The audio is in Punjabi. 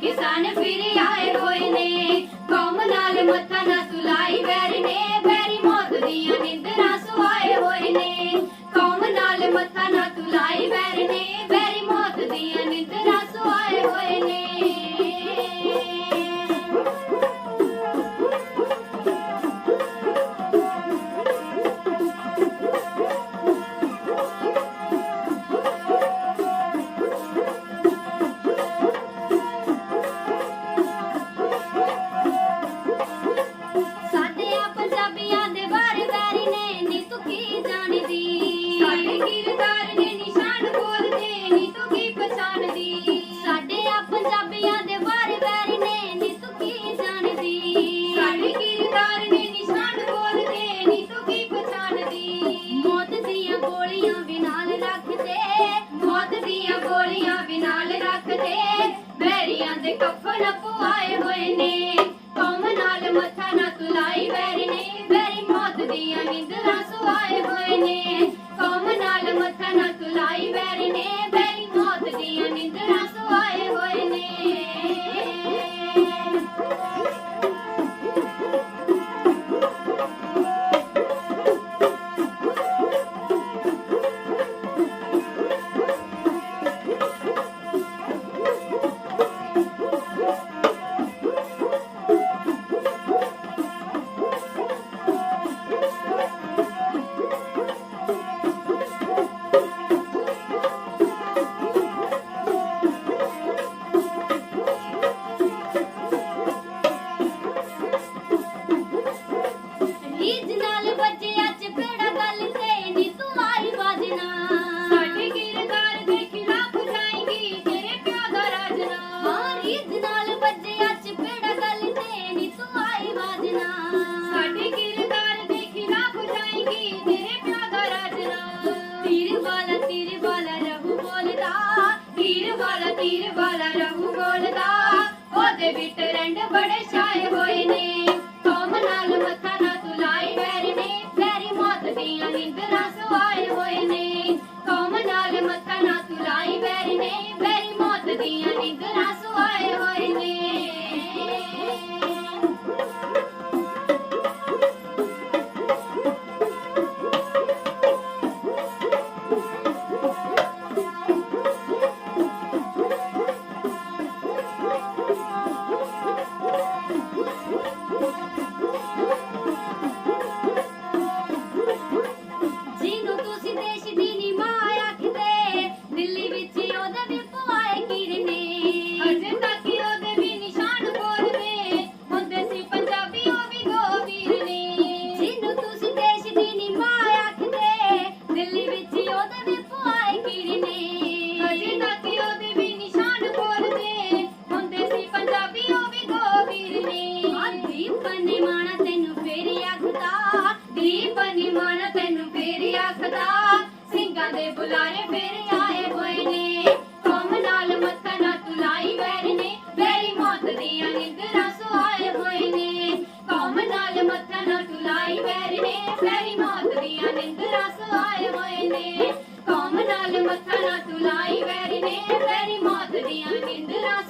ਕਿਸਾਨ ਫਿਰ ਆਏ ਹੋਏ ਨੇ। ਕੌਮ ਨਾਲ ਮੱਥਾ ਨਾ ਸੁਲਾਈ ਬੈਰ ਨੇ। ਬੈਰੀ ਮੌਤ ਦੀਆਂ ਨਿੰਦਰਾ ਸੁਆਏ ਹੋਏ ਨੇ। ਕੌਮ ਨਾਲ ਮੱਥਾ ਨਾ ਸੁਲਾਈ ਦੇ ਕਫਨ ਪੁਆਏ ਹੋਏ ਨੇ। ਕੌਮ ਨਾਲ ਮੱਥਾ ਨਾ ਤੁਲਾਈ ਵੈਰੀ ਨੇ। ਬੈਰੀ ਮੌਤ ਦੀਆਂ ਨਿੰਦਰਾਂ ਸੁਆਏ ਹੋਏ ਨੇ। ਕੌਮ ਨਾਲ ਮੱਥਾ ਨਾ ਤੁਲਾਈ ਵੈਰੀ ਨੇ। ਬੈਰੀ ਮੌਤ ਦੀਆਂ ਨਿੰਦਰਾਂ ਸੁਆਏ ਹੋਏ ਨੇ। ਉਹਦੇ ਵੀ ਟਰੈਂਡ ਬੜੇ ਛਾਏ ਹੋਏ ਨੇ। ਕੌਮ ਨਾਲ ਮੱਥਾ ਨਾ ਤੁਲਾਈ ਵੈਰੀ ਨੇ। ਵੈਰੀ ਮੌਤ ਦੀਆਂ ਨਿੰਦਰਾਂ ਸੁਆਏ ਹੋਏ ਨੇ। ਕੌਮ ਨਾਲ ਮੱਥਾ ਨਾ ਤੁਲਾਈ ਵੈਰੀ ਨੇ। ਵੈਰੀ ਮੌਤ ਦੀਆਂ ਨਿੰਦਰਾਂ ਆਖਦਾ ਸਿੰਘਾਂ ਦੇ ਬੁਲਾਰੇ ਫੇਰ ਆਏ ਹੋਏ ਨੇ। ਕੌਮ ਨਾਲ ਮੱਥਾ ਨਾ ਤੁਲਾਈ ਵੈਰੀ ਨੇ ਵੈਰੀ ਮੌਤ ਦੀਆਂ ਨਿੰਦਰਾਂ ਸੁਆਏ ਹੋਏ ਨੇ। ਕੌਮ ਨਾਲ ਮੱਥਾ ਨਾ ਤੁਲਾਈ ਵੈਰੀ ਨੇ ਵੈਰੀ ਮੌਤ ਦੀਆਂ ਨਿੰਦਰਾਂ ਸੁਆਏ ਹੋਏ ਨੇ। ਕੌਮ ਨਾਲ ਮੱਥਾ ਨਾ ਤੁਲਾਈ ਵੈਰੀ ਨੇ ਵੈਰੀ ਮੌਤ ਦੀਆਂ ਨਿੰਦਰਾਂ